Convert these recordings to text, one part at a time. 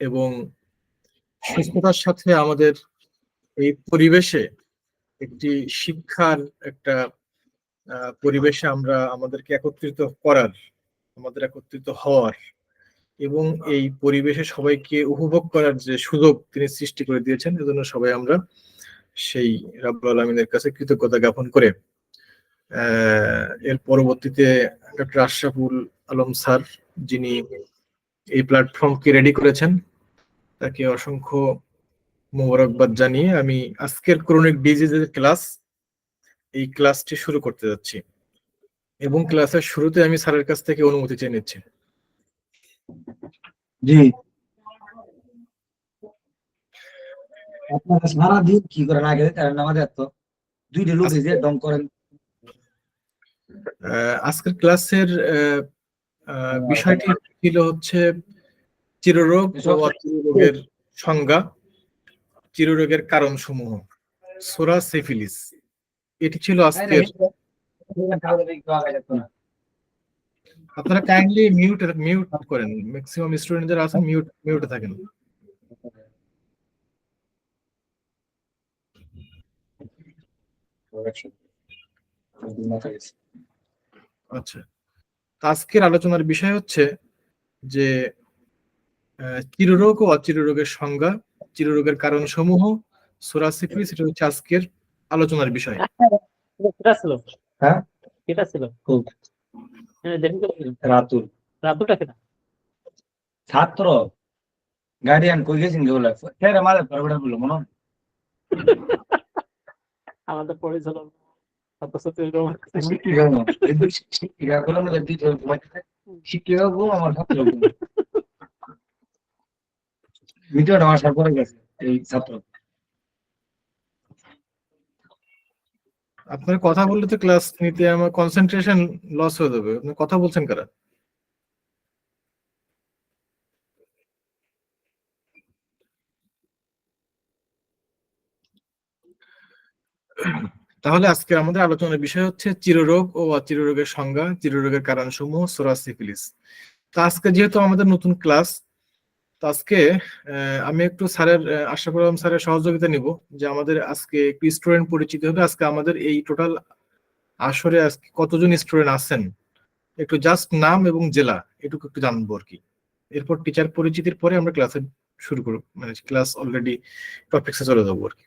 এবং সুস্থতার সাথে আমাদের এই পরিবেশে একটি শিক্ষার একটা পরিবেশে আমরা আমাদেরকে একত্রিত করার, আমাদের একত্রিত হওয়ার এবং এই পরিবেশে সবাইকে উপভোগ করার যে সুযোগ তিনি সৃষ্টি করে দিয়েছেন, এজন্য সবাই আমরা সেই রাব্বুল আলমিনের কাছে কৃতজ্ঞতা জ্ঞাপন করে এর পরবর্তীতে ডক্টর আশরাফুল আলম স্যার যিনি এই প্ল্যাটফর্মকে রেডি করেছেন? তাকে অসংখ্য মোবারকবাদ জানিয়ে আমি আজকের ক্রনিক ডিজিজের ক্লাস এই ক্লাসটি শুরু করতে যাচ্ছি। এবং ক্লাসের শুরুতে আমি স্যারের কাছ থেকে অনুমতি চেয়ে নিচ্ছি। জি। আপনারা সারা দিন কি করেন? আগে তার নামাজ তো দুইটা লোক যে দম করেন। আজকের ক্লাসের বিষয়টি ছিল হচ্ছে চিররোগ ও অচিররোগের সংজ্ঞা চিররোগের কারণ সমূহ সোরা সেফিলিস এটি ছিল আজকের আপনারা কাইন্ডলি মিউট মিউট করেন। ম্যাক্সিমাম স্টুডেন্ট যারা আছেন মিউট মিউটে থাকেন। আচ্ছা। আজকের আলোচনার বিষয় হচ্ছে যে আহ, চিররোগ ও অচিররোগের সংজ্ঞা চিররোগের কারণ সমূহ সোরাসিফিলিস এটা হচ্ছে আজকের আলোচনার বিষয়। ছিল? হ্যাঁ? ছিল। হ্যাঁ। রাতুল। রাতুটা কেটা? ছাত্র। গার্ডিয়ান কই গেছেন ফের আমাদের বলল মনে হয়? আমাদের আপনার কথা বললে তো ক্লাস নিতে আমার কনসেন্ট্রেশন লস হয়ে যাবে। আপনি কথা বলছেন কারা? তাহলে আজকে আমাদের আলোচনার বিষয় হচ্ছে চিররোগ ও অচিররোগের সংজ্ঞা, চিররোগের কারণ সমূহ সোরাসিফিলিস তো আজকে যেহেতু আমাদের নতুন ক্লাস তো আজকে আমি একটু স্যারের আশা করলাম স্যারের সহযোগিতা নিব যে আমাদের আজকে একটু স্টুডেন্ট পরিচিত হবে। আজকে আমাদের এই টোটাল আসরে আজকে কতজন স্টুডেন্ট আছেন? একটু জাস্ট নাম এবং জেলা এটুকু একটু জানব আর কি। এরপর টিচার পরিচিতির পরে আমরা ক্লাসে শুরু করব। মানে ক্লাস অলরেডি টপিক্সে চলে যাব আর কি।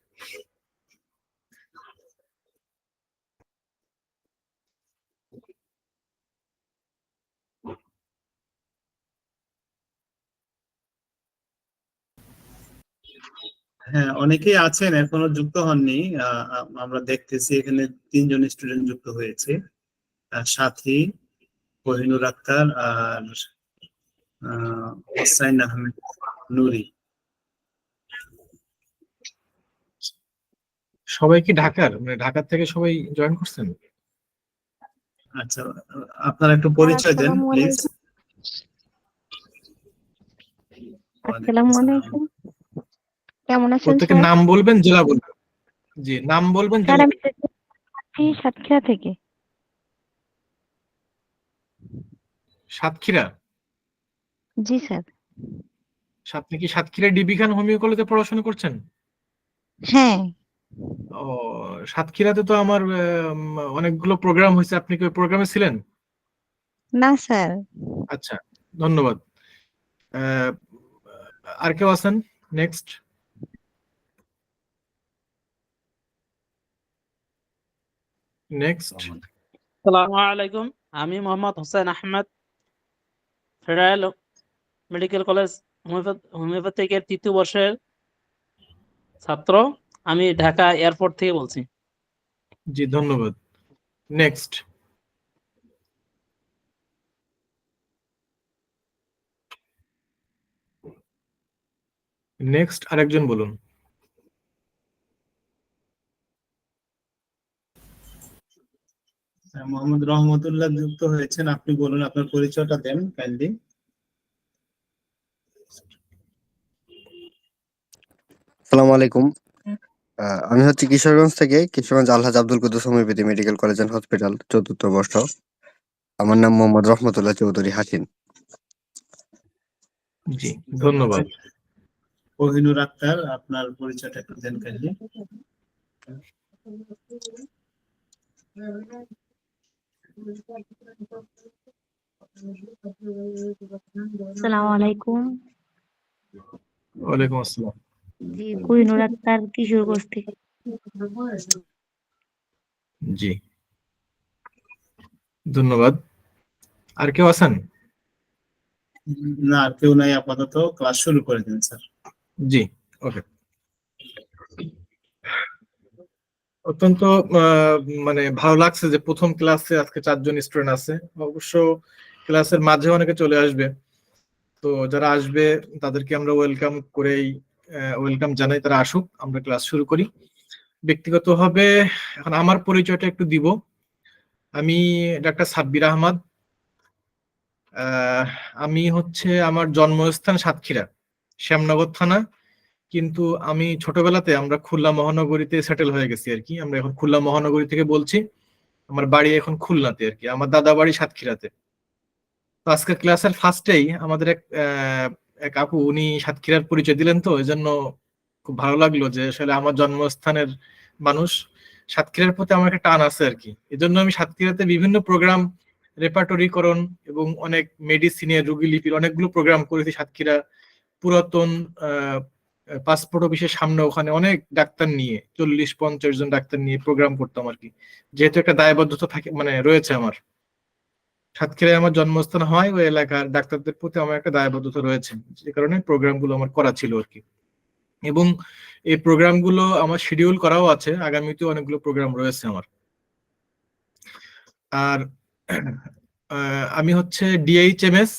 হ্যাঁ অনেকেই আছেন এখনও যুক্ত হননি। আহ, আমরা দেখতেছি এখানে তিনজন স্টুডেন্ট যুক্ত হয়েছে। সাথী কোহিনুর আক্তার আর হোসাইন আহমেদ নুরি। সবাই কি ঢাকার? মানে ঢাকার থেকে সবাই জয়েন করছেন? আচ্ছা আপনারা একটু পরিচয় দেন প্লিজ আসসালামু। আলাইকুম। কেমন আছেন নাম বলবেন জেলা বলবেন। জি নাম বলবেন স্যার আমি সাতক্ষীরা থেকে। সাতক্ষীরা? জি স্যার। আপনি কি সাতক্ষীরা ডিবি খান হোমিও কলেজে পড়াশোনা করছেন? হ্যাঁ। ও সাতক্ষীরাতে তো আমার অনেকগুলো প্রোগ্রাম হয়েছে। আপনি কি ওই প্রোগ্রামে ছিলেন? না স্যার। আচ্ছা ধন্যবাদ। আর কেউ আছেন? নেক্সট নেক্সট আসসালামু আলাইকুম আমি Mohammad Hossain Ahmed federal medical college হোমিওপ্যাথিকের তৃতীয় বর্ষের ছাত্র। আমি ঢাকা এয়ারপোর্ট থেকে বলছি। জি ধন্যবাদ। নেক্সট নেক্সট আরেকজন বলুন। মোহাম্মদ রহমতুল্লাহ যুক্ত হয়েছেন। আপনি বলুন আপনার পরিচয়টা দেন কাইন্ডলি আসসালামু আলাইকুম। আহ, আমি হচ্ছে কিশোরগঞ্জ থেকে। Kishoreganj Alhaj Abdul Quddus homeopathy medical college and hospital চতুর্থ বর্ষ। আমার নাম মোহাম্মদ রহমতুল্লাহ চৌধুরী হাসিন জি ধন্যবাদ। কোহিনুর আক্তার আপনার পরিচয়টা একটু দেন কাইন্ডলি আসসালামু আলাইকুম। ওয়ালাইকুম আসসালাম। জি কোহিনুর আক্তার কিশোরগঞ্জ থেকে জি। ধন্যবাদ। আর কেউ আছেন? না আর কেউ নাই আপাতত ক্লাস শুরু করে দিন স্যার। জি ওকে। অত্যন্ত মানে ভালো লাগছে যে প্রথম ক্লাসে আজকে চারজন স্টুডেন্ট আছে। অবশ্য ক্লাসের মাঝে অনেকে চলে আসবে। তো যারা আসবে তাদেরকে আমরা ওয়েলকাম করেই ওয়েলকাম জানাই তারা আসুক। আমরা ক্লাস শুরু করি। ব্যক্তিগতভাবে এখন আমার পরিচয়টা একটু দিব। আমি ডাক্তার সাব্বির আহমদ। আহ, আমি হচ্ছে আমার জন্মস্থান সাতক্ষীরা শ্যামনগর থানা। কিন্তু আমি ছোটবেলাতে আমরা খুলনা মহানগরীতে সেটেল হয়ে গেছি আর কি। আমরা এখন খুলনা মহানগরী থেকে বলছি, আমার বাড়ি এখন খুলনাতে আর কি, আমার দাদা বাড়ি সাতক্ষীরাতে। তো আজকে ক্লাসের ফার্স্টেই আমাদের এক এক আপু উনি সাতক্ষীরার পরিচয় দিলেন তো এই জন্য খুব ভালো লাগল যে আসলে আমার জন্মস্থানের মানুষ সাতক্ষীরার প্রতি আমার একটা টান আছে আর কি। এই জন্য আমি সাতক্ষীরাতে বিভিন্ন প্রোগ্রাম রেপার্টরিকরণ এবং অনেক মেডিসিনের রুগী লিপির অনেকগুলো প্রোগ্রাম করেছি সাতক্ষীরা পুরাতন পাসপোর্ট অফিসের সামনে ওখানে অনেক ডাক্তার নিয়ে, চল্লিশ, পঞ্চাশ জন ডাক্তার নিয়ে প্রোগ্রাম করতাম আর কি। যেহেতু একটা দায়বদ্ধতা থাকে মানে রয়েছে আমার। সাতক্ষীরায় আমার জন্মস্থান হয় ওই এলাকার ডাক্তারদের প্রতি আমার একটা দায়বদ্ধতা রয়েছে। যে কারণে প্রোগ্রামগুলো আমার করা ছিল আর কি। এবং এই প্রোগ্রামগুলো আমার শিডিউল করাও আছে আগামীতে অনেকগুলো প্রোগ্রাম রয়েছে আমার। আর আমি হচ্ছে ডিএইচএমএস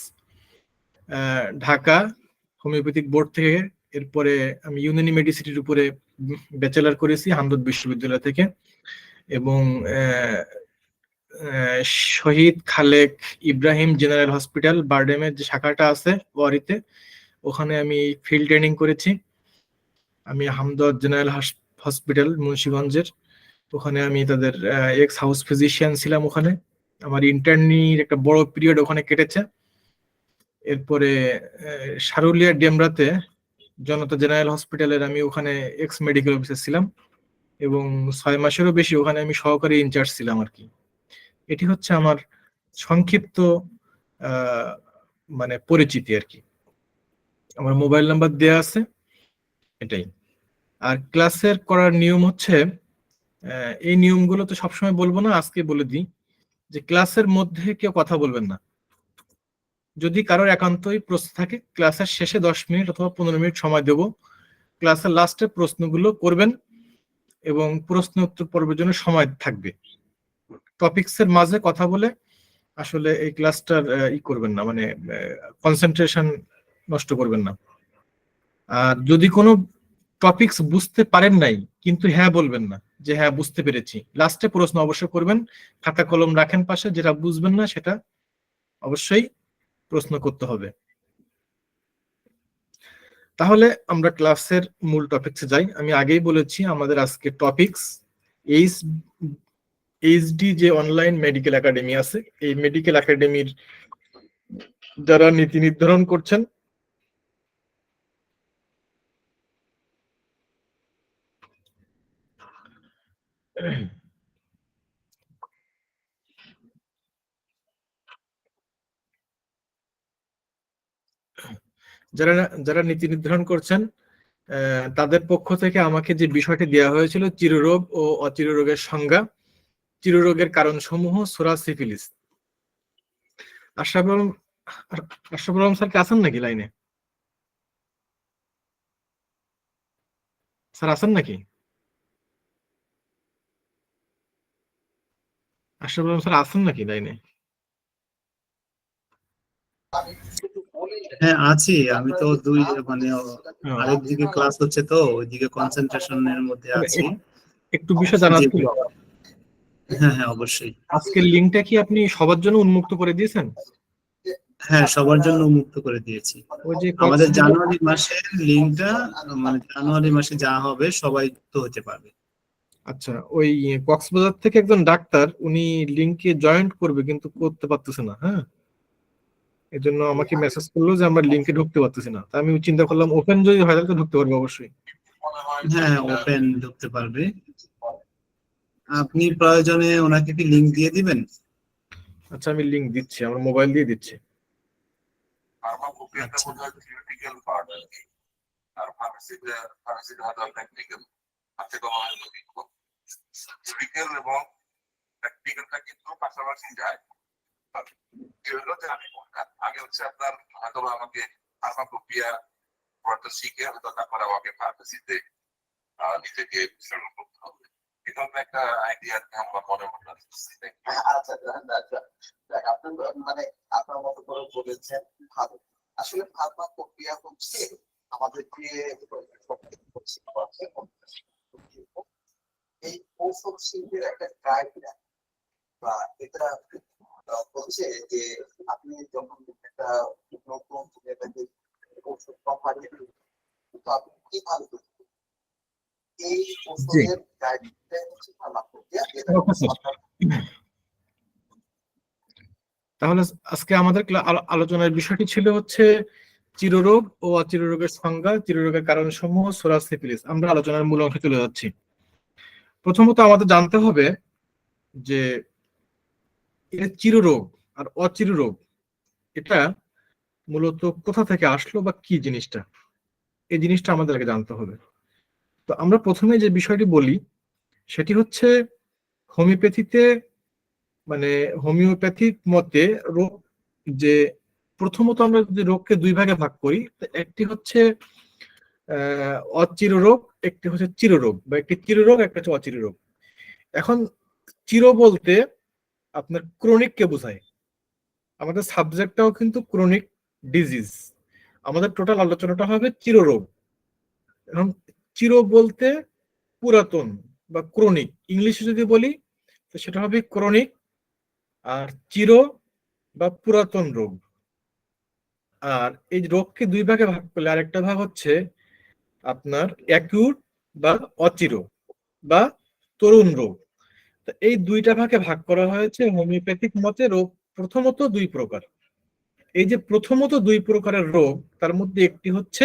ঢাকা হোমিওপ্যাথিক বোর্ড থেকে এরপরে আমি ইউনানি মেডিসিটির উপরে ব্যাচেলার করেছি, হামদর্দ বিশ্ববিদ্যালয় থেকে। এবং শহীদ খালেক ইব্রাহিম জেনারেল হসপিটাল, বারডেমের যে শাখাটা আছে, ওয়ারিতে, ওখানে আমি ফিল্ড ট্রেনিং করেছি। আমি হামদর্দ জেনারেল হসপিটাল, মুন্সিগঞ্জের। ওখানে আমি তাদের এক্স হাউস ফিজিশিয়ান ছিলাম ওখানে। আমার ইন্টার্নির একটা বড় পিরিয়ড ওখানে কেটেছে। এরপরে সারুলিয়া ডেমরাতে জনতা জেনারেল হসপিটালের আমি ওখানে এক্স মেডিকেল অফিসার ছিলাম এবং ছয় মাসেরও বেশি ওখানে আমি সহকারী ইনচার্জ ছিলাম আর কি। এটি হচ্ছে আমার সংক্ষিপ্ত মানে পরিচিতি আর কি। আমার মোবাইল নাম্বার দেয়া আছে, এটাই। আর ক্লাসের করার নিয়ম হচ্ছে এই নিয়মগুলো তো সবসময় বলব না, আজকে বলে দিই যে ক্লাসের মধ্যে কেউ কথা বলবেন না। যদি কারোর একান্তই প্রশ্ন থাকে, ক্লাসের শেষে দশ মিনিট অথবা পনেরো মিনিট সময় দেব। ক্লাসের লাস্টে প্রশ্নগুলো করবেন এবং প্রশ্ন উত্তর পর্বের জন্য সময় থাকবে। টপিকস এর মাঝে কথা বলে আসলে এই ক্লাসটার ই করবেন না মানে কনসেন্ট্রেশন নষ্ট করবেন না। আর যদি কোনো টপিকস বুঝতে পারেন নাই, কিন্তু হ্যাঁ বলবেন না, যে হ্যাঁ বুঝতে পেরেছি। লাস্টে প্রশ্ন অবশ্যই করবেন, খাতা কলম রাখেন পাশে, যেটা বুঝবেন না সেটা অবশ্যই প্রশ্ন করতে হবে। তাহলে আমরা ক্লাসের মূল টপিকসে যাই। আমি আগেই বলেছি আমাদের আজকে টপিকস এইচ, এইচডি যে অনলাইন মেডিকেল একাডেমি আছে, এই মেডিকেল একাডেমির যারা নীতি নির্ধারণ করছেন যারা যারা নীতি নির্ধারণ করছেন তাদের পক্ষ থেকে আমাকে যে বিষয়টি দেওয়া হয়েছিল, চিররোগ ও অচিররোগের সংজ্ঞা, চিররোগের কারণ সমূহ psora syphilis Ashraful Alam Ashraful Alam sir কি আছেন নাকি লাইনে? স্যার আছেন নাকি? আশরাফুল আলম স্যার আছেন নাকি লাইনে? হ্যাঁ আছি। আমি তো দুই মানে হ্যাঁ, আরেক দিকে ক্লাস হচ্ছে তো ওইদিকে কনসেন্ট্রেশনের মধ্যে আছি। একটু বিষয় জানার ছিল। হ্যাঁ হ্যাঁ অবশ্যই। আজকের লিঙ্কটা কি আপনি সবার জন্য উন্মুক্ত করে দিয়েছেন? হ্যাঁ সবার জন্য উন্মুক্ত করে দিয়েছি। ওই যে আমাদের জানুয়ারি মাসের লিঙ্কটা মানে জানুয়ারি মাসে যা হবে সবাই তো হতে পারবে। আচ্ছা ওই কক্সবাজার থেকে একজন ডাক্তার উনি লিংকে জয়েন্ট করবে কিন্তু করতে পারতেছে না হ্যাঁ? এই জন্য আমাকে মেসেজ করল যে আমরা লিঙ্কে ঢুকতে পারতেছি না। আমি চিন্তা করলাম ওপেন যদি হয় তাহলে ঢুকতে পারব অবশ্যই। হ্যাঁ ওপেন ঢুকতে পারবে। আপনি প্রয়োজনে ওনাকে কি লিংক দিয়ে দিবেন? আচ্ছা আমি লিঙ্ক দিচ্ছি আমার মোবাইল দিয়ে দিচ্ছি। ফার্মাকোপিয়াটা। বোধ থিওরিটিক্যাল পার্ট আর কি। আর ফার্মেসিটা ফার্মেসিটা হয়তো প্র্যাকটিক্যাল তার থেকে অনেক থিওরিক্যাল এবং প্র্যাকটিক্যালটা কিন্তু পাশাপাশি যায়। যে আমি আগে হচ্ছে আপনার হয়তো আমাকে ফার্মাকোপিয়া পড়াটা শিখে হয়তো তারপর আমাকে ফার্মেসিতে নিজেকে বিসর্জন করতে হবে। এই মনে আচ্ছা আচ্ছা। মানে আপনার মতো করে বলেছেন, ভালো। আসলে ফার্মা প্রক্রিয়া হচ্ছে আমাদের এই কৌশল শিল্পের একটা গাইডলাইন বা এটা হচ্ছে যে আপনি যখন একটা নতুন কৌশল কোম্পানি তো আপনি কীভাবে? এই গাইডলাইন হচ্ছে তাহলে আজকে আমাদের আলোচনার বিষয়টি ছিল হচ্ছে চিররোগ ও অচিররোগের সংজ্ঞা চিররোগের কারণ সমূহ সোরাস সিফিলিস আমরা আলোচনার মূল অংশে চলে যাচ্ছি। প্রথমত আমাদের জানতে হবে যে এর চিররোগ আর অচিররোগ, এটা মূলত কোথা থেকে আসলো বা কি জিনিসটা? এই জিনিসটা আমাদেরকে জানতে হবে। তো আমরা প্রথমে যে বিষয়টি বলি, সেটি হচ্ছে হোমিওপ্যাথিতে মানে হোমিওপ্যাথিক মতে রোগ যে প্রথমত আমরা যদি রোগকে দুই ভাগে ভাগ করি একটি হচ্ছে অচির রোগ একটি হচ্ছে চিররোগ, বা একটি চিররোগ, একটা হচ্ছে অচির রোগ এখন চির বলতে আপনার ক্রনিক কে বোঝায়। আমাদের সাবজেক্টটাও কিন্তু ক্রনিক ডিজিজ আমাদের টোটাল আলোচনাটা হবে চিররোগ। এখন চির বলতে পুরাতন বা ক্রনিক ইংলিশে যদি বলি, তো সেটা হবে ক্রনিক আর চির বা পুরাতন রোগ। আর এই রোগকে দুই ভাগে ভাগ করলে আরেকটা ভাগ হচ্ছে আপনার অ্যাকিউট বা অচির বা তরুণ রোগ। এই দুইটা ভাগে ভাগ করা হয়েছে হোমিওপ্যাথিক মতে রোগ প্রথমত দুই প্রকার। এই যে প্রথমত দুই প্রকারের রোগ, তার মধ্যে একটি হচ্ছে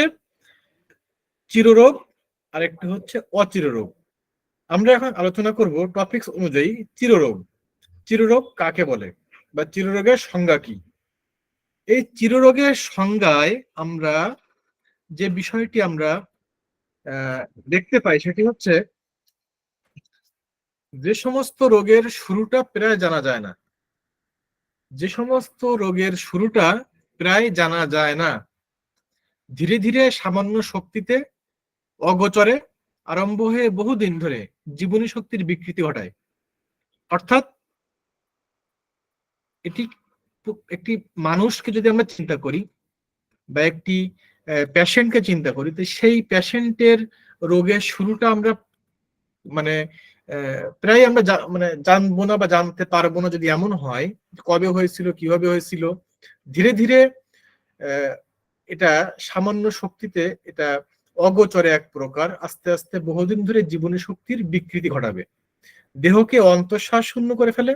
চিররোগ আর একটি হচ্ছে অচির রোগ আমরা এখন আলোচনা করব টপিকস অনুযায়ী চিররোগ। চিররোগ কাকে বলে বা চিররোগের সংজ্ঞা কি? এই চিররোগের সংজ্ঞায় আমরা যে বিষয়টি আমরা দেখতে পাই সেটি হচ্ছে যে সমস্ত রোগের শুরুটা প্রায় জানা যায় না। যে সমস্ত রোগের শুরুটা প্রায় জানা যায় না। ধীরে ধীরে সামান্য শক্তিতে অগোচরে আরম্ভ হয়ে বহুদিন ধরে জীবনী শক্তির বিকৃতি ঘটায়। অর্থাৎ এটি একটি মানুষকে যদি আমরা চিন্তা করি বা একটি পেশেন্টকে চিন্তা করি, তো সেই পেশেন্টের রোগের শুরুটা আমরা মানে প্রায় আমরা মানে জানব না বা জানতে পারব না যদি এমন হয়, কবে হয়েছিল, কীভাবে হয়েছিল, ধীরে ধীরে এটা সামান্য শক্তিতে এটা অগোচরে এক প্রকার, আস্তে আস্তে বহুদিন ধরে জীবনী শক্তির বিকৃতি ঘটাবে। দেহকে অন্তঃশ্বাস শূন্য করে ফেলে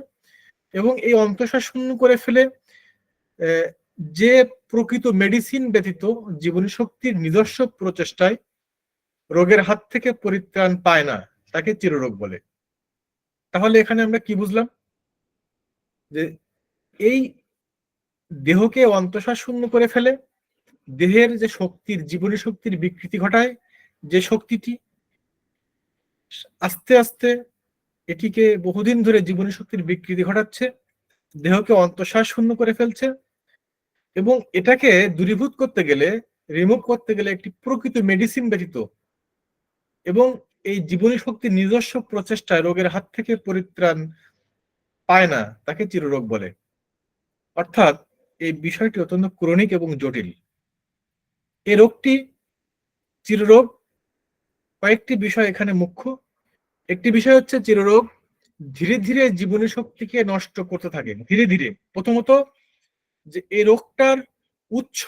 এবং এই অন্তঃশ্বাস শূন্য করে ফেলে যে প্রকৃত মেডিসিন ব্যতীত জীবনী শক্তির নিজস্ব প্রচেষ্টায় রোগের হাত থেকে পরিত্রাণ পায় না তাকে চিররোগ বলে। তাহলে এখানে আমরা কি বুঝলাম? যে এই দেহকে অন্তঃশ্বাস শূন্য করে ফেলে, দেহের যে শক্তির, জীবনী শক্তির বিকৃতি ঘটায় যে শক্তিটি, আস্তে আস্তে এটিকে বহুদিন ধরে জীবনী শক্তির বিকৃতি ঘটাচ্ছে, দেহকে অন্তঃশ্বাস শূন্য করে ফেলছে এবং এটাকে দূরীভূত করতে গেলে রিমুভ করতে গেলে একটি প্রকৃত মেডিসিন ব্যতীত এবং এই জীবনী শক্তির নিজস্ব প্রচেষ্টায় রোগের হাত থেকে পরিত্রাণ পায় না, তাকে চিররোগ বলে। অর্থাৎ এই বিষয়টি অত্যন্ত ক্রনিক এবং জটিল। এই রোগটি চিররোগ কয়েকটি বিষয় এখানে মুখ্য। একটি বিষয় হচ্ছে চিররোগ ধীরে ধীরে জীবনী শক্তিকে নষ্ট করতে থাকে, ধীরে ধীরে। প্রথমত যে এই রোগটার উৎস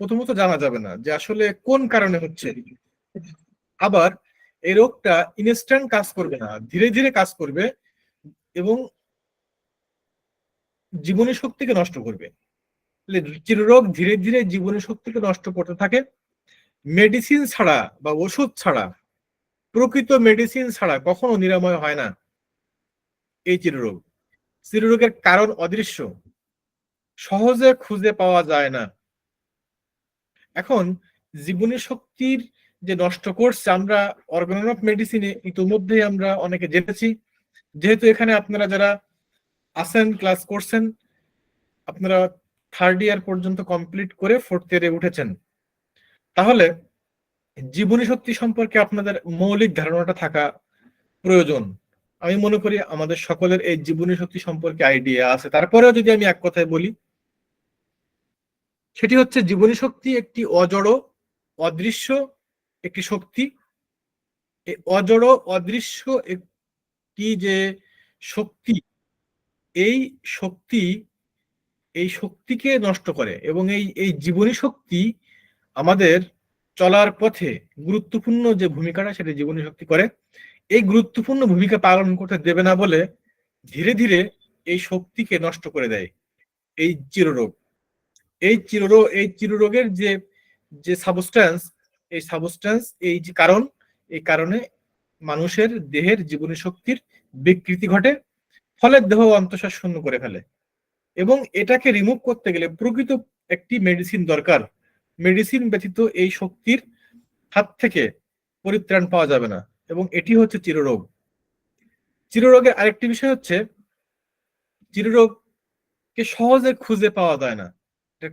প্রথমত জানা যাবে না যে আসলে কোন কারণে হচ্ছে। আবার এই রোগটা ইনস্ট্যান্ট কাজ করবে না, ধীরে ধীরে কাজ করবে এবং জীবনী শক্তিকে নষ্ট করবে। চিররোগ ধীরে ধীরে জীবনী শক্তিকে নষ্ট করতে থাকে। মেডিসিন ছাড়া বা ওষুধ ছাড়া, প্রকৃত মেডিসিন ছাড়া কখনো নিরাময় হয় না এই চিররোগ। চিররোগের কারণ অদৃশ্য, সহজে খুঁজে পাওয়া যায় না। এখন জীবনী শক্তির যে নষ্ট করছে, আমরা অর্গান অফ মেডিসিনে ইতিমধ্যেই আমরা অনেকে জেনেছি। যেহেতু এখানে আপনারা যারা আছেন ক্লাস করছেন, আপনারা থার্ড ইয়ার পর্যন্ত কমপ্লিট করে ফোর্থ ইয়ারে উঠেছেন। তাহলে জীবনী শক্তি সম্পর্কে আপনাদের মৌলিক ধারণাটা থাকা প্রয়োজন। আমি মনে করি আমাদের সকলের এই জীবনী শক্তি সম্পর্কে আইডিয়া আছে। তারপরেও যদি আমি এক কথায় বলি, সেটি হচ্ছে জীবনী শক্তি একটি অজড়, অদৃশ্য একটি শক্তি অজড়, অদৃশ্য একটি যে শক্তি, এই শক্তি, এই শক্তিকে নষ্ট করে এবং এই এই জীবনী শক্তি আমাদের চলার পথে গুরুত্বপূর্ণ যে ভূমিকাটা সেটা জীবনী শক্তি করে, এই গুরুত্বপূর্ণ ভূমিকা পালন করতে দেবে না বলে ধীরে ধীরে এই শক্তিকে নষ্ট করে দেয়, এই চিররোগ। এই চিররোগ, এই চিররোগের যে যে সাবস্ট্যান্স এই সাবস্ট্যান্স এই যে কারণ, এই কারণে মানুষের দেহের জীবনী শক্তির বিকৃতি ঘটে, ফলে দেহ অন্তঃশ্বাস শূন্য করে ফেলে। এবং এটাকে রিমুভ করতে গেলে প্রকৃত একটি মেডিসিন দরকার। মেডিসিন ব্যতীত এই শক্তির হাত থেকে পরিত্রাণ পাওয়া যাবে না, এবং এটি হচ্ছে চিররোগ। চিররোগের আরেকটি বিষয় হচ্ছে, চিররোগকে সহজে খুঁজে পাওয়া যায় না।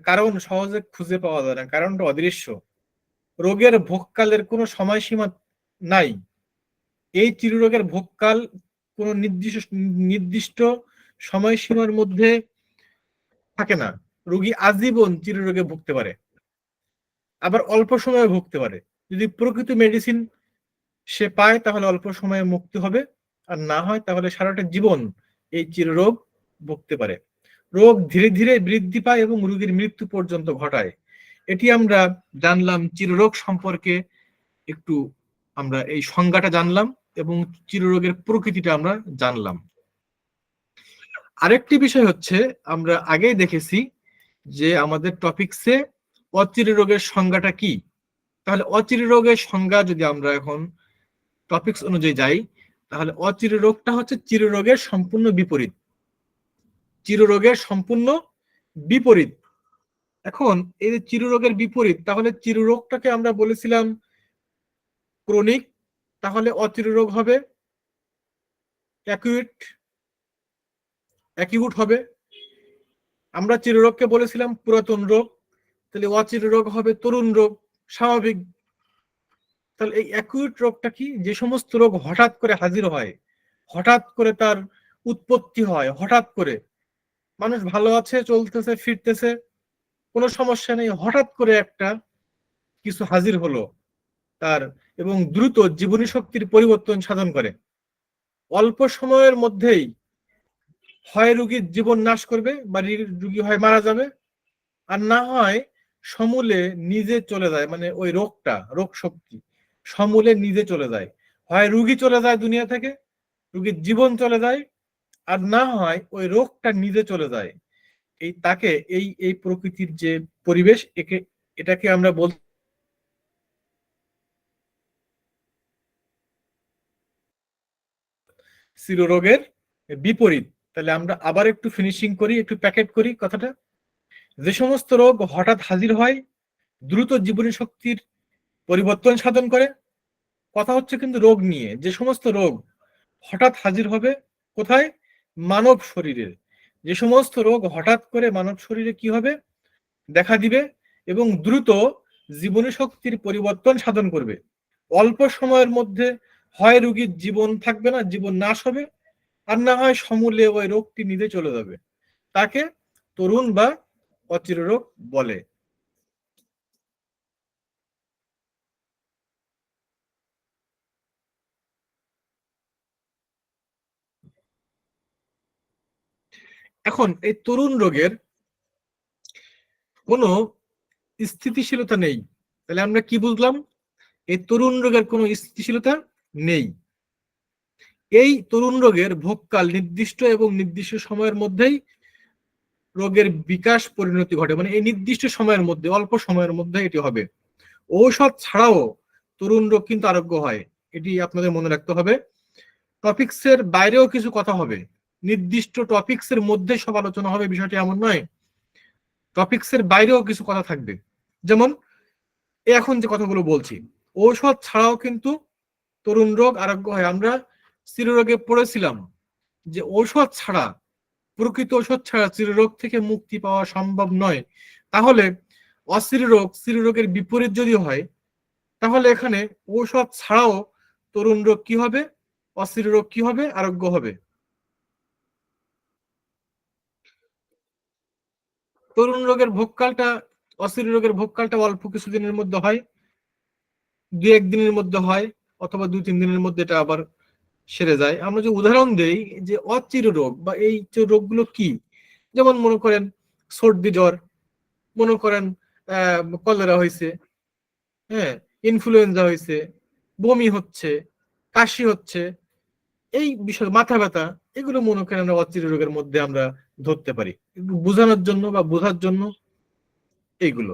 কারণ সহজে খুঁজে পাওয়া যায় না, কারণটা অদৃশ্য। রোগের ভোগকালের কোনো সময়সীমা নাই। এই চিররোগের ভোগকাল কোনো নির্দিষ্ট নির্দিষ্ট সময়সীমার মধ্যে থাকে না। রোগী আজীবন চিররোগে ভুগতে পারে। আবার অল্প সময়ে ভুগতে পারে। যদি প্রকৃত মেডিসিন সে পায়, তাহলে অল্প সময়ে মুক্তি হবে। আর না হয়, তাহলে সারাটা জীবন এই চিররোগ ভুগতে পারে। রোগ ধীরে ধীরে বৃদ্ধি পায় এবং রোগীর মৃত্যু পর্যন্ত ঘটায়। এটি আমরা জানলাম চিররোগ সম্পর্কে একটু আমরা এই সংজ্ঞাটা জানলাম এবং চিররোগের প্রকৃতিটা আমরা জানলাম। আরেকটি বিষয় হচ্ছে, আমরা আগেই দেখেছি যে আমাদের টপিকসে অচির রোগের সংজ্ঞাটা কি? তাহলে অচির রোগের সংজ্ঞা যদি আমরা এখন টপিকস অনুযায়ী যাই, তাহলে অচির রোগটা হচ্ছে চিররোগের সম্পূর্ণ বিপরীত। চিররোগের সম্পূর্ণ বিপরীত। এখন এই যে চিররোগের বিপরীত, তাহলে চিররোগটাকে আমরা বলেছিলাম ক্রনিক তাহলে অচির রোগ হবে অ্যাকিউট হবে। আমরা চিররোগকে বলেছিলাম পুরাতন রোগ, তাহলে অচির রোগ হবে তরুণ রোগ, স্বাভাবিক। তাহলে এই অ্যাকিউট রোগটা কি? যে সমস্ত রোগ হঠাৎ করে হাজির হয়, হঠাৎ করে তার উৎপত্তি হয়, হঠাৎ করে। মানুষ ভালো আছে, চলতেছে, ফিরতেছে কোনো সমস্যা নেই। হঠাৎ করে একটা কিছু হাজির হলো তার এবং দ্রুত জীবনী শক্তির পরিবর্তন সাধন করে। অল্প সময়ের মধ্যেই হয় রুগীর জীবন নাশ করবে বা রুগী হয় মারা যাবে। আর না হয় সমূলে নিজে চলে যায় মানে ওই রোগটা, রোগ শক্তি, সমূলে নিজে চলে যায়। হয় রুগী চলে যায় দুনিয়া থেকে, রুগীর জীবন চলে যায়, আর না হয় ওই রোগটা নিজে চলে যায়। এই তাকে, এই এই প্রকৃতির যে পরিবেশ, একে, এটাকে আমরা বল শিরোরোগের বিপরীত। তাহলে আমরা আবার একটু ফিনিশিং করি, একটু প্যাকেট করি কথাটা। যে সমস্ত রোগ হঠাৎ হাজির হয়, দ্রুত জীবনী শক্তির পরিবর্তন সাধন করে। কথা হচ্ছে কিন্তু রোগ নিয়ে। যে সমস্ত রোগ হঠাৎ হাজির হবে কোথায়? মানব শরীরে যে সমস্ত রোগ হঠাৎ করে মানব শরীরে কি হবে? দেখা দিবে এবং দ্রুত জীবনী শক্তির পরিবর্তন সাধন করবে। অল্প সময়ের মধ্যে হয় রুগীর জীবন থাকবে না, জীবন নাশ হবে। আর না হয় সমূলে ওই রোগটি নিজে চলে যাবে। তাকে তরুণ বা অচির রোগ বলে। এখন এই তরুণ রোগের কোনো স্থিতিশীলতা নেই। তাহলে আমরা কি বুঝলাম? এই তরুণ রোগের কোনো স্থিতিশীলতা নেই। এই তরুণ রোগের ভোগকাল নির্দিষ্ট এবং নির্দিষ্ট সময়ের মধ্যেই রোগের বিকাশ পরিণতি ঘটে। মানে এই নির্দিষ্ট সময়ের মধ্যে, অল্প সময়ের মধ্যে এটি হবে। ঔষধ ছাড়াও তরুণ রোগ কিন্তু আরোগ্য হয়। এটি আপনাদের মনে রাখতে হবে। টপিক্সের বাইরেও কিছু কথা হবে। নির্দিষ্ট টপিকস এর মধ্যে সব আলোচনা হবে, বিষয়টি এমন নয়। টপিকস এর বাইরেও কিছু কথা থাকবে। যেমন এখন যে কথাগুলো বলছি, ঔষধ ছাড়াও কিন্তু তরুণ রোগ আরোগ্য হয়। আমরা চিররোগে পড়েছিলাম যে ঔষধ ছাড়া, প্রকৃত ঔষধ ছাড়া চিররোগ থেকে মুক্তি পাওয়া সম্ভব নয়। তাহলে অস্থিরোগ চিররোগের বিপরীত যদি হয়, তাহলে এখানে ঔষধ ছাড়াও তরুণ রোগ কি হবে? অস্থির রোগ কি হবে? আরোগ্য হবে। তরুণ রোগের ভোগকালটা অস্থির রোগের ভোগকালটা অল্প কিছুদিনের মধ্যে হয়। দু একদিনের মধ্যে হয় অথবা দুই তিন দিনের মধ্যে এটা আবার সেরে যায়। আমরা যে উদাহরণ দেই যে অচির রোগ বা এই রোগগুলো কি? যেমন মনে করেন সর্দি জ্বর, মনে করেন কলেরা হয়েছে হ্যাঁ ইনফ্লুয়েঞ্জা হয়েছে বমি হচ্ছে, কাশি হচ্ছে, এই বিষয় মাথা ব্যথা, এগুলো মনে করেন আমরা অচির রোগের মধ্যে আমরা ধরতে পারি। বোঝানোর জন্য বা বোঝার জন্য এইগুলো।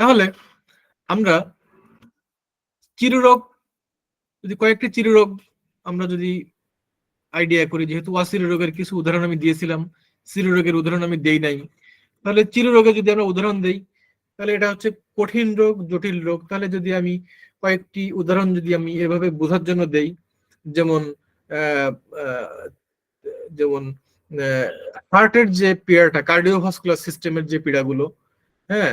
তাহলে আমরা চিররোগ, যদি কয়েকটি চিররোগ আমরা যদি আইডিয়া করি, যেহেতু অচির রোগের কিছু উদাহরণ আমি দিয়েছিলাম, চিররোগের উদাহরণ আমি দেই নাই। তাহলে চিররোগে যদি আমরা উদাহরণ দেই তাহলে এটা হচ্ছে কঠিন রোগ, জটিল রোগ। তাহলে যদি আমি কয়েকটি উদাহরণ যদি আমি এভাবে বোঝার জন্য দেই, যেমন যেমন হার্টের যে পীড়াটা কার্ডিওভাস্কুলার সিস্টেমের যে পীড়াগুলো হ্যাঁ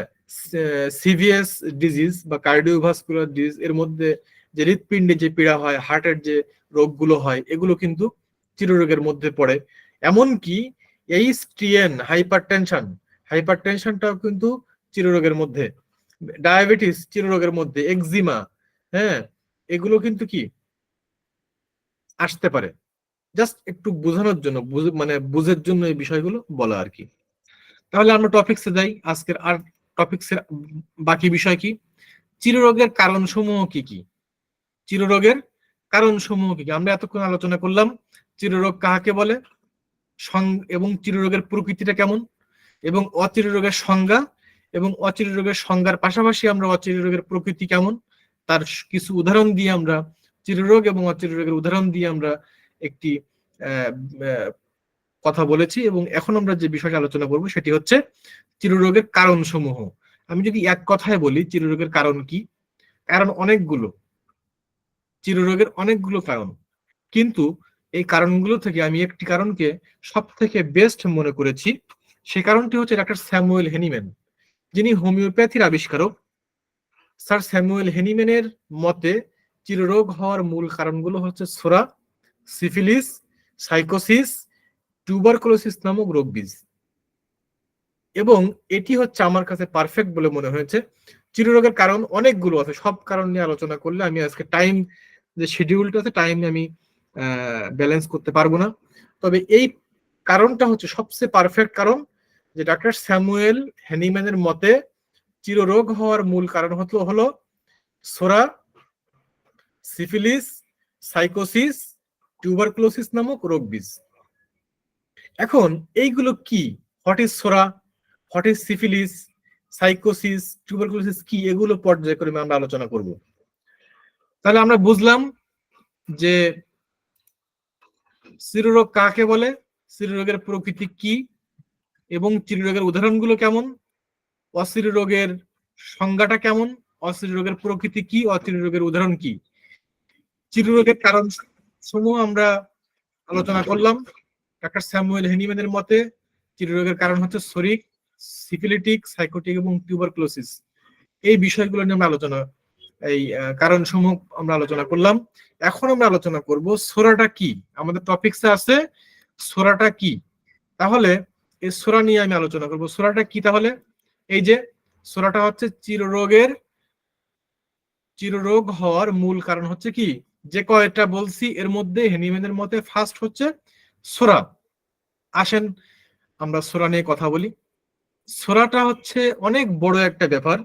সিভিএস ডিজিজ বা কার্ডিওভাস্কুলার ডিজিজ এর মধ্যে যে হৃৎপিণ্ডে যে পীড়া হয় হার্টের যে রোগগুলো হয়, এগুলো কিন্তু চিররোগের মধ্যে পড়ে। এমনকি এইচটিএন হাইপার টেনশন হাইপার টেনশনটাও কিন্তু চিররোগের মধ্যে। ডায়াবেটিস, চিররোগের মধ্যে। এক্সিমা হ্যাঁ এগুলো কিন্তু কি? আসতে পারে। জাস্ট একটু বোঝানোর জন্য মানে বুঝের জন্য এই বিষয়গুলো বলা আর কি। তাহলে আমরা টপিক্সে যাই। আজকের আর টপিক্সের বাকি বিষয় কি? চিররোগের কারণ সমূহ কি কি? চিররোগের কারণ সমূহ কি কি? আমরা এতক্ষণ আলোচনা করলাম, চিররোগ কাহাকে বলে? এবং চিররোগের প্রকৃতিটা কেমন? এবং অচির রোগের সংজ্ঞা এবং অচির রোগের সংজ্ঞার পাশাপাশি আমরা অচির রোগের প্রকৃতি কেমন? তার কিছু উদাহরণ দিয়ে আমরা চিররোগ এবং অচির রোগের উদাহরণ দিয়ে আমরা একটি কথা বলেছি এবং এখন আমরা যে বিষয়টা আলোচনা করব সেটি হচ্ছে চিররোগের কারণ সমূহ আমি যদি এক কথায় বলি চিররোগের কারণ কি? কারণ অনেকগুলো। চিররোগের অনেকগুলো কারণ। কিন্তু এই কারণগুলো থেকে আমি একটি কারণকে সব থেকে বেস্ট মনে করেছি। সে কারণটি হচ্ছে ডাক্তার স্যামুয়েল হেনিম্যান। যিনি হোমিওপ্যাথির আবিষ্কারক, স্যার স্যামুয়েল হেনিম্যানের মতে চিররোগ হওয়ার মূল কারণগুলো হচ্ছে সোরা, সিফিলিস, সাইকোসিস, টিউবারকুলোসিস নামক রোগ বীজ। এবং এটি হচ্ছে আমার কাছে পারফেক্ট বলে মনে হয়েছে। চিররোগের কারণ অনেকগুলো আছে, সব কারণ নিয়ে আলোচনা করলে আমি আজকে টাইম, যে শিডিউলটা আছে, টাইম আমি ব্যালেন্স করতে পারব না। তবে এই কারণটা হচ্ছে সবচেয়ে পারফেক্ট কারণ যে ডাক্তার স্যামুয়েল হ্যানিম্যানের মতে চিররোগ হওয়ার মূল কারণ হতো, হলো সোরা, সিফিলিস, সাইকোসিস, টিউবারক্লোসিস নামক রোগ বীজ। এখন এইগুলো কি? What is psora? What is syphilis? Sycosis, tuberculosis কি? এগুলো পর্যায়ক্রমে আমরা আলোচনা করব। তাহলে আমরা বুঝলাম যে চিররোগ কাকে বলে? চিররোগের প্রকৃতি কি? এবং চিররোগের উদাহরণগুলো কেমন? অস্থির রোগের সংজ্ঞাটা কেমন? অস্থির রোগের প্রকৃতি কি? অস্থির রোগের উদাহরণ কি? চিররোগের কারণ সমূহ আমরা আলোচনা করলাম। ডাক্তার স্যামুয়েল হেনিম্যানের মতে, চিররোগের কারণ হচ্ছে শরিক সিফিলিটিক, সাইকোটিক এবং টিউবারকুলোসিস। এই বিষয়গুলো নিয়ে আমরা আলোচনা, এই কারণ সমূহ আমরা আলোচনা করলাম। এখন আমরা আলোচনা করব সোরাটা কি? আমাদের টপিকসে আছে সোরাটা কি? তাহলে এই সোরা নিয়ে আমি আলোচনা করব। সোরাটা কি তাহলে? এই যে, সোরাটা হচ্ছে চিররোগের, চিররোগ হওয়ার মূল কারণ হচ্ছে কি? যে কয়টা বলছি, এর মধ্যে হেনিম্যানের মতে ফার্স্ট হচ্ছে সোরা। আসেন, আমরা সোরা নিয়ে কথা বলি। সোরাটা হচ্ছে অনেক বড় একটা ব্যাপার।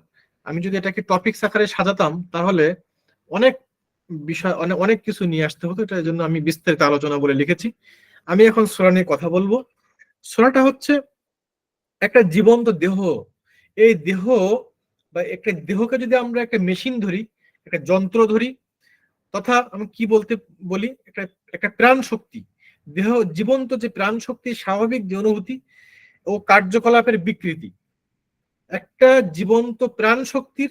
আমি যদি এটাকে টপিক আকারে সাজাতাম, তাহলে অনেক বিষয় অনেক অনেক কিছু নিয়ে আসতে হতো। এটার জন্য আমি বিস্তারিত আলোচনা বলে লিখেছি। আমি এখন সোরা নিয়ে কথা বলব। সোরাটা হচ্ছে একটা জীবন্ত দেহ। এই দেহ বা একটা দেহকে যদি আমরা একটা মেশিন ধরি, একটা যন্ত্র ধরি, তথা আমি কি বলতে বলি? একটা একটা প্রাণ শক্তি। দেহ, জীবন্ত যে প্রাণ শক্তি, স্বাভাবিক যে অনুভূতি ও কার্যকলাপের বিকৃতি। একটা জীবন্ত প্রাণ শক্তির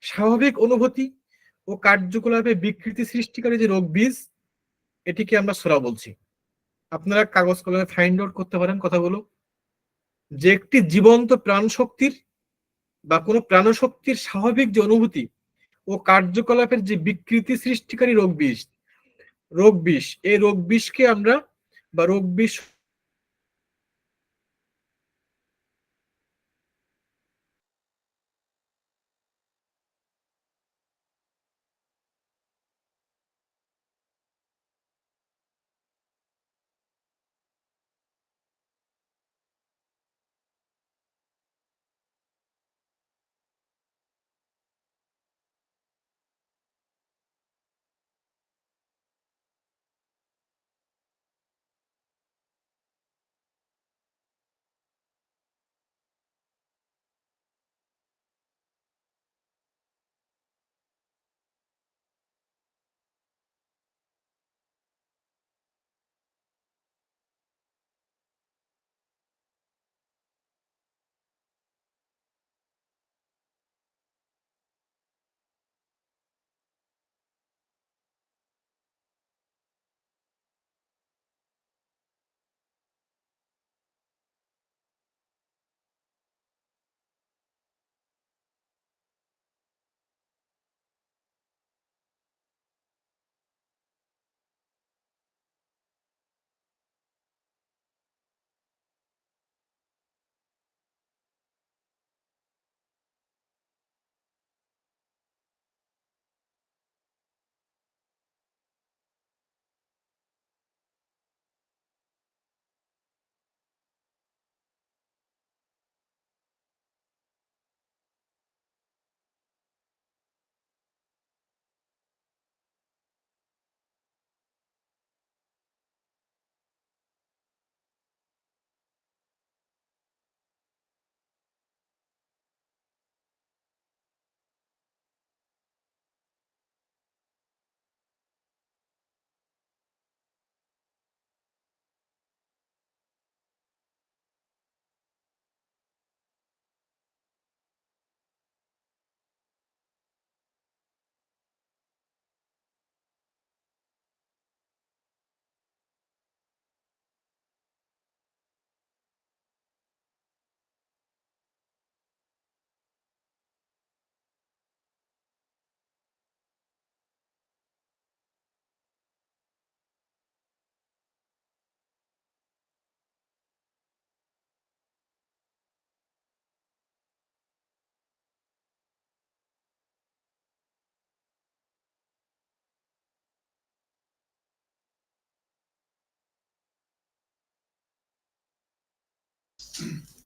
স্বাভাবিক অনুভূতি ও কার্যকলাপে বিকৃতি সৃষ্টিকারী যে রোগ বীজ, এটিকে আমরা সোরা বলছি। আপনারা কাগজ কলমে ফাইন্ড আউট করতে পারেন কথাগুলো। যে একটি জীবন্ত প্রাণ শক্তির বা কোনো প্রাণশক্তির স্বাভাবিক যে অনুভূতি ও কার্যকলাপের যে বিকৃতি সৃষ্টিকারী রোগ বিষ রোগ বিষ, এই রোগ বিষকে আমরা বা রোগ বিষ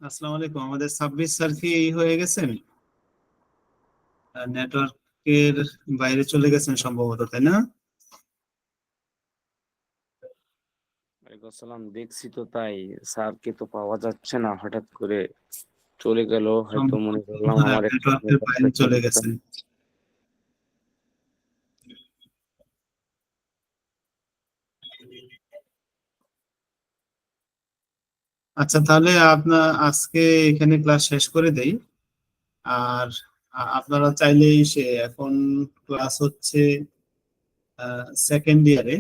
আসসালামু আলাইকুম। আমাদের সাব্বির স্যার কি হয়ে গেছেন। নেটওয়ার্কের বাইরে চলে গেছেন সম্ভবত তাই না? ওয়ালাইকুম আসসালাম। দেখছি তো তাই স্যারকে তো পাওয়া যাচ্ছে না। হঠাৎ করে চলে গেল। হয়তো মনে করলাম হ্যাঁ, আমার নেটওয়ার্কের বাইরে চলে গেছেন। আচ্ছা তাহলে আপনার আজকে এখানে ক্লাস শেষ করে দেই। আর আপনারা চাইলেই সে এখন ক্লাস হচ্ছে সেকেন্ড ইয়ারে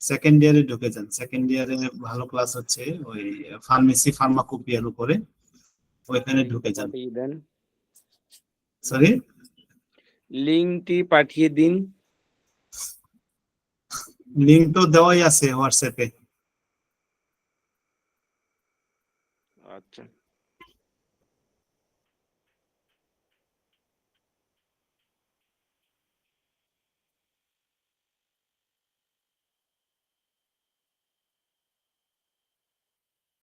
সেকেন্ড ইয়ারে ঢুকে যান। সেকেন্ড ইয়ারে ভালো ক্লাস হচ্ছে ওই ফার্মেসি ফার্মাকোপিয়ার উপরে ওইখানে ঢুকে যান। সরি লিঙ্কটি পাঠিয়ে দিন। লিঙ্ক তো দেওয়াই আছে হোয়াটসঅ্যাপে।